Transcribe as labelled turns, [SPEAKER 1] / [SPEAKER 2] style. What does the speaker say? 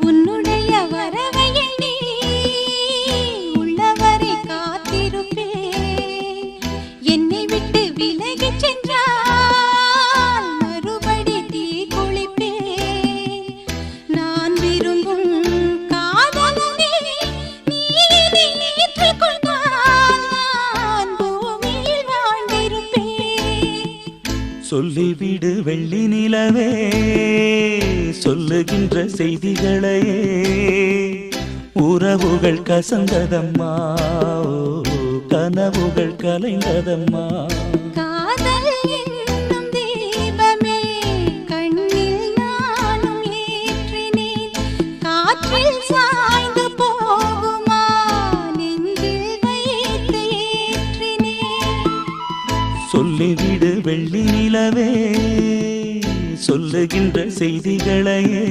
[SPEAKER 1] உன்னுடைய வரவை எண்ணி உள்ளவரை காத்திருப்பேன் என்னை விட்டு விலகி சென்றால் மறுபடி தீ குளிப்பேன் நான் விரும்பும் காதலனே நீ ஏற்றுக்கொண்டால் பூமியில் வாழ்ந்திருப்பேன்
[SPEAKER 2] சொல்லிவிடு வெள்ளி நிலவே. சொல்லுகின்ற செய்திகளையே. உறவுகள் கசந்ததம்மா கனவுகள் கலைந்ததம்மா. சொல்லிவிடு வெள்ளி நிலவே. சொல்லுகின்ற செய்திகளையே.